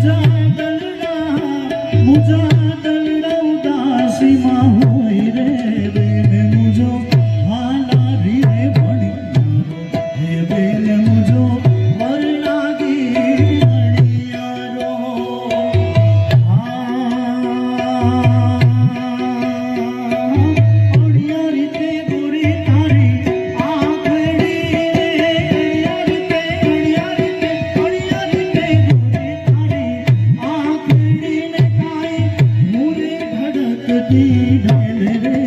મુજા દલડા મુજા દલડા ઉદાસીમાં હું কেটি ঢেলে রে